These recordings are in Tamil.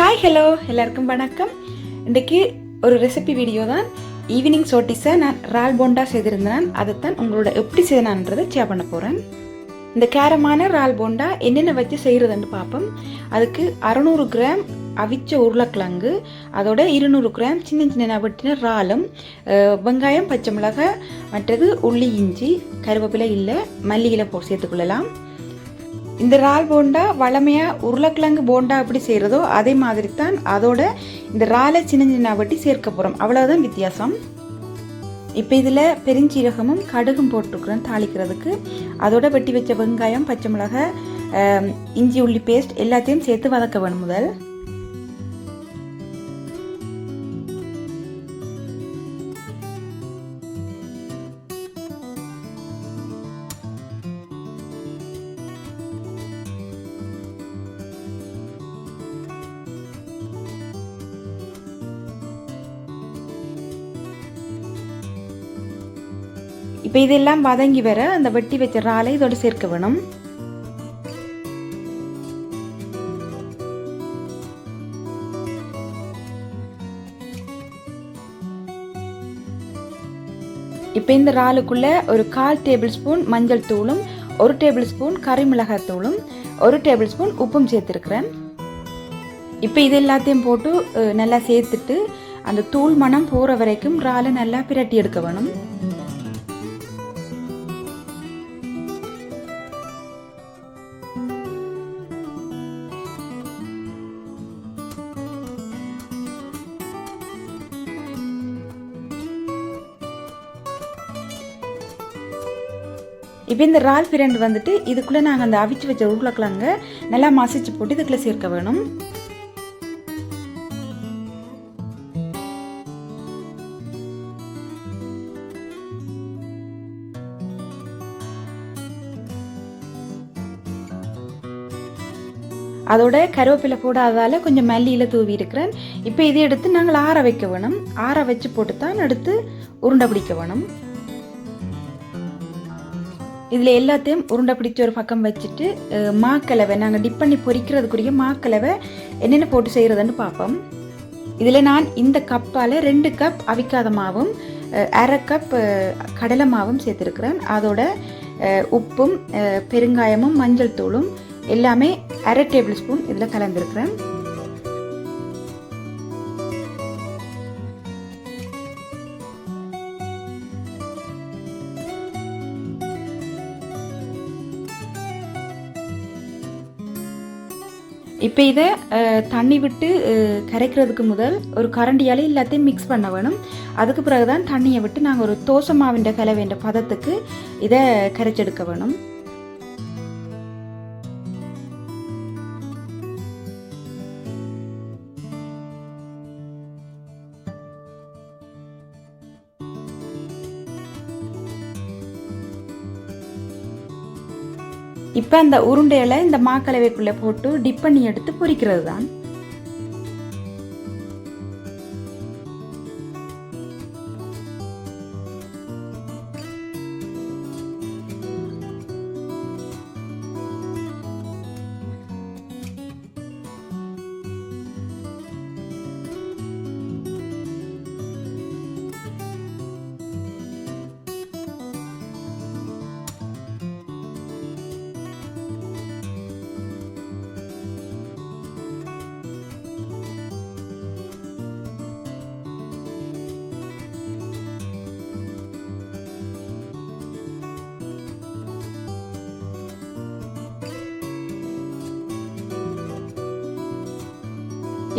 ஹாய் ஹலோ எல்லாருக்கும் வணக்கம். இன்றைக்கு ஒரு ரெசிபி வீடியோ தான். ஈவினிங் சோட்டிஸை நான் ரால் போண்டா செய்திருந்தேன். அதைத்தான் உங்களோட எப்படி செய்தனான்றதை ஷேர் பண்ண போகிறேன் இந்த கேரமான ரால் போண்டா என்னென்ன வச்சு செய்கிறதுன்னு பார்ப்போம். அதுக்கு அறநூறு கிராம் அவிச்ச உருளைக்கிழங்கு அதோட இருநூறு கிராம் சின்ன சின்ன வெட்டின ராலும் வெங்காயம் பச்சை மிளகாய் மற்றது உள்ளி இஞ்சி கருவேப்பிலை இல்லை மல்லியில போ சேர்த்துக்கொள்ளலாம். இந்த இறால் போண்டா வளமையாக உருளைக்கிழங்கு போண்டா எப்படி செய்கிறதோ அதே மாதிரி தான் அதோட இந்த இறாலை சின்ன சின்ன வட்டி சேர்க்க போகிறோம் அவ்வளோதான் வித்தியாசம். இப்போ இதில் பெருஞ்சீரகமும் கடுகும் போட்டுருக்குறேன் தாளிக்கிறதுக்கு. அதோட வெட்டி வச்ச வெங்காயம் பச்சை மிளகாய் இஞ்சி உள்ளி பேஸ்ட் எல்லாத்தையும் சேர்த்து வதக்க வேணும் முதல். இப்போ இதெல்லாம் வதங்கி வர அந்த வெட்டி வச்ச இறாலை இதோட சேர்க்க வேணும். இப்போ இந்த இறாலுக்குள்ளே ஒரு கால் டேபிள் ஸ்பூன் மஞ்சள் தூளும் ஒரு டேபிள் ஸ்பூன் கறி மிளகாய் தூளும் ஒரு டேபிள் ஸ்பூன் உப்பும் சேர்த்துருக்குறேன். இப்போ இது எல்லாத்தையும் போட்டு நல்லா சேர்த்துட்டு அந்த தூள் மணம் போகிற வரைக்கும் இறாலை நல்லா பிரட்டி எடுக்க வேணும். இப்போ இந்த ரால் பிரண்டு வந்துட்டு இதுக்குள்ளே நாங்கள் அந்த அவிச்சு வச்ச உருளைக்கிழங்க நல்லா மசிச்சு போட்டு இதுக்குள்ளே சேர்க்க வேணும். அதோட கருவேப்பிலை போடாதால கொஞ்சம் மல்லியில் தூவி இருக்கிறேன். இப்போ இதை எடுத்து நாங்கள் ஆற வைக்க வேணும். ஆற வச்சு போட்டு தான் எடுத்து உருண்டை பிடிக்க வேணும். இதில் எல்லாத்தையும் உருண்டை பிடிச்சி ஒரு பக்கம் வச்சுட்டு மாக்கலவை நாங்கள் டிப் பண்ணி பொறிக்கிறதுக்குரிய மாக்கலவை என்னென்ன போட்டு செய்கிறதுன்னு பார்ப்போம். இதில் நான் இந்த கப்பால் ரெண்டு கப் அவிக்காத மாவும் அரை கப் கடலை மாவும் சேர்த்துருக்குறேன். அதோட உப்பும் பெருங்காயமும் மஞ்சள் தூளும் எல்லாமே அரை டேபிள் ஸ்பூன் இதில் கலந்துருக்குறேன். இப்போ இதை தண்ணி விட்டு கரைக்கிறதுக்கு முதல் ஒரு கரண்டியால் எல்லாத்தையும் மிக்ஸ் பண்ண வேணும். அதுக்கு பிறகு தான் தண்ணியை விட்டு நாங்கள் ஒரு தோசை மாவின்ற கலவைன்ற பதத்துக்கு இதை கரைச்செடுக்க வேணும். இப்போ அந்த உருண்டையில இந்த மாக்கலவைக்குள்ளே போட்டு டிப் பண்ணி எடுத்து பொரிக்கிறது தான்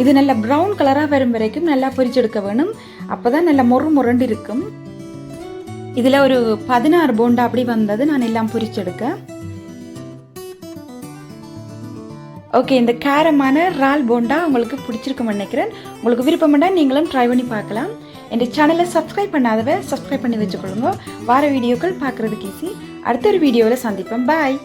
இது நல்ல ப்ரௌன் கலராக வரும் வரைக்கும் நல்லா பொரிச்செடுக்க வேணும். அப்போ தான் நல்லா மொறு முரண்டு இருக்கும். இதில் ஒரு பதினாறு போண்டா அப்படி வந்தது நான் எல்லாம் பொரிச்செடுக்க. ஓகே இந்த கேரமான ரால் போண்டா உங்களுக்கு பிடிச்சிருக்கும்னு நினைக்கிறேன். உங்களுக்கு விருப்பம்னா நீங்களும் ட்ரை பண்ணி பார்க்கலாம். என் சேனலை சப்ஸ்கிரைப் பண்ணாதவ சப்ஸ்கிரைப் பண்ணி வச்சுக்கொள்ளுங்க. வார வீடியோக்கள் பார்க்குறதுக்கு ஈஸி அடுத்த ஒரு வீடியோவில் சந்திப்போம். பாய்